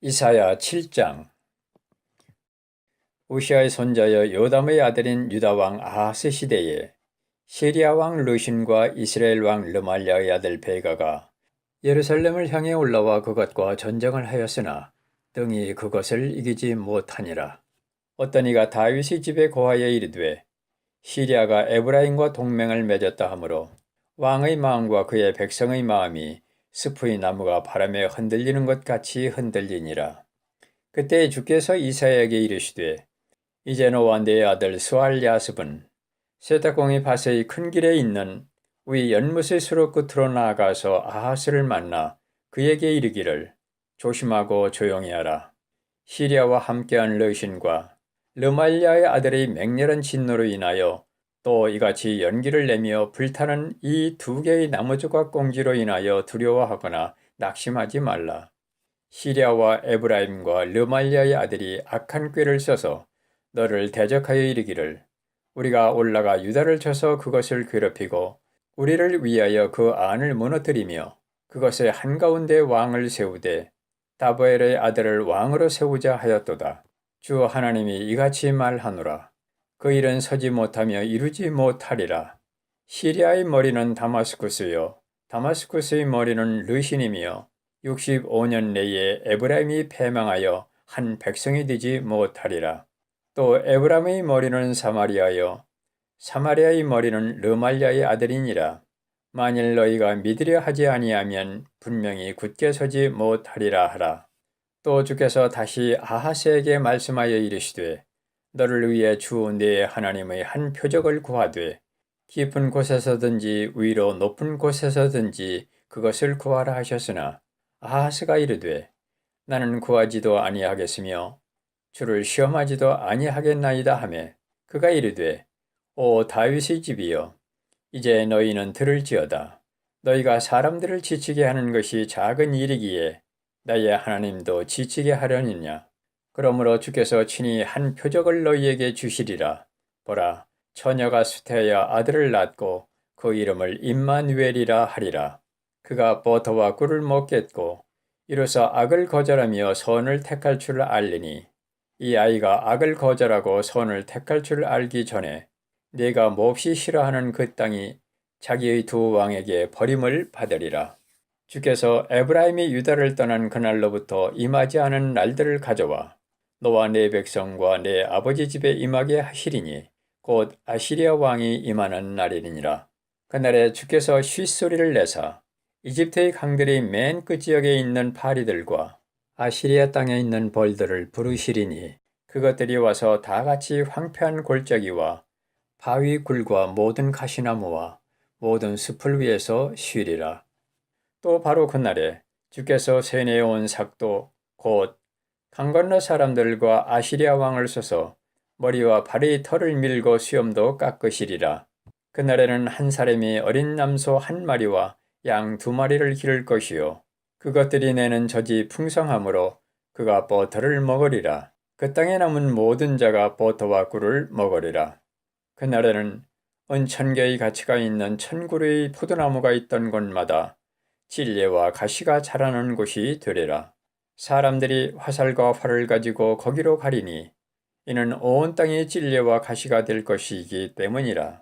이사야 7장 우시아의 손자여 요담의 아들인 유다 왕 아하스 시대에 시리아 왕 르신과 이스라엘 왕 르말랴의 아들 베가가 예루살렘을 향해 올라와 그것과 전쟁을 하였으나 등이 그것을 이기지 못하니라. 어떤 이가 다윗의 집에 고하여 이르되 시리아가 에브라임과 동맹을 맺었다 하므로 왕의 마음과 그의 백성의 마음이 스프의 나무가 바람에 흔들리는 것 같이 흔들리니라. 그때 주께서 이사야에게 이르시되 이제 너와 네 아들 스알 야습은 세탁공의 밭의 큰 길에 있는 위 연못의 수로 끝으로 나아가서 아하스를 만나 그에게 이르기를 조심하고 조용히 하라. 시리아와 함께한 르신과 르말리아의 아들의 맹렬한 진노로 인하여 또 이같이 연기를 내며 불타는 이 두 개의 나무 조각 공지로 인하여 두려워하거나 낙심하지 말라. 시리아와 에브라임과 르말리아의 아들이 악한 꾀를 써서 너를 대적하여 이르기를 우리가 올라가 유다를 쳐서 그것을 괴롭히고 우리를 위하여 그 안을 무너뜨리며 그것의 한가운데 왕을 세우되 다보엘의 아들을 왕으로 세우자 하였도다. 주 하나님이 이같이 말하노라. 그 일은 서지 못하며 이루지 못하리라. 시리아의 머리는 다마스쿠스요. 다마스쿠스의 머리는 르신이며 65년 내에 에브라임이 패망하여 한 백성이 되지 못하리라. 또 에브라임의 머리는 사마리아요. 사마리아의 머리는 르말리아의 아들이니라. 만일 너희가 믿으려 하지 아니하면 분명히 굳게 서지 못하리라 하라. 또 주께서 다시 아하스에게 말씀하여 이르시되 너를 위해 주네 하나님의 한 표적을 구하되 깊은 곳에서든지 위로 높은 곳에서든지 그것을 구하라 하셨으나 아하스가 이르되 나는 구하지도 아니하겠으며 주를 시험하지도 아니하겠나이다 하매 그가 이르되 오 다윗의 집이여 이제 너희는 들을지어다. 너희가 사람들을 지치게 하는 것이 작은 일이기에 나의 하나님도 지치게 하려느냐 그러므로 주께서 친히 한 표적을 너희에게 주시리라 보라 처녀가 수태하여 아들을 낳고 그 이름을 임마누엘이라 하리라 그가 버터와 꿀을 먹겠고 이로써 악을 거절하며 선을 택할 줄 알리니 이 아이가 악을 거절하고 선을 택할 줄 알기 전에 네가 몹시 싫어하는 그 땅이 자기의 두 왕에게 버림을 받으리라. 주께서 에브라임이 유다를 떠난 그날로부터 임하지 않은 날들을 가져와 너와 네 백성과 네 아버지 집에 임하게 하시리니 곧 아시리아 왕이 임하는 날이니라. 그날에 주께서 쉿소리를 내사 이집트의 강들이 맨 끝지역에 있는 파리들과 아시리아 땅에 있는 벌들을 부르시리니 그것들이 와서 다 같이 황폐한 골짜기와 바위 굴과 모든 가시나무와 모든 숲을 위해서 쉬리라. 또 바로 그날에 주께서 세내어 온 삭도 곧 강 건너 사람들과 아시리아 왕을 써서 머리와 발의 털을 밀고 수염도 깎으시리라. 그날에는 한 사람이 어린 남소 한 마리와 양 두 마리를 기를 것이요 그것들이 내는 젖이 풍성하므로 그가 버터를 먹으리라. 그 땅에 남은 모든 자가 버터와 꿀을 먹으리라. 그날에는 은천 개의 가치가 있는 천 그루의 포도나무가 있던 곳마다 찔레와 가시가 자라는 곳이 되리라. 사람들이 화살과 활을 가지고 거기로 가리니 이는 온 땅이 찔레와 가시가 될 것이기 때문이라.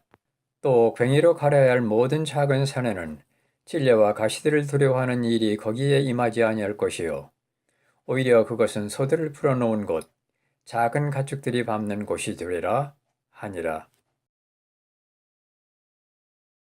또 괭이로 갈아야 할 모든 작은 산에는 찔레와 가시들을 두려워하는 일이 거기에 임하지 아니할 것이요 오히려 그것은 소들을 풀어놓은 곳 작은 가축들이 밟는 곳이 되리라 하니라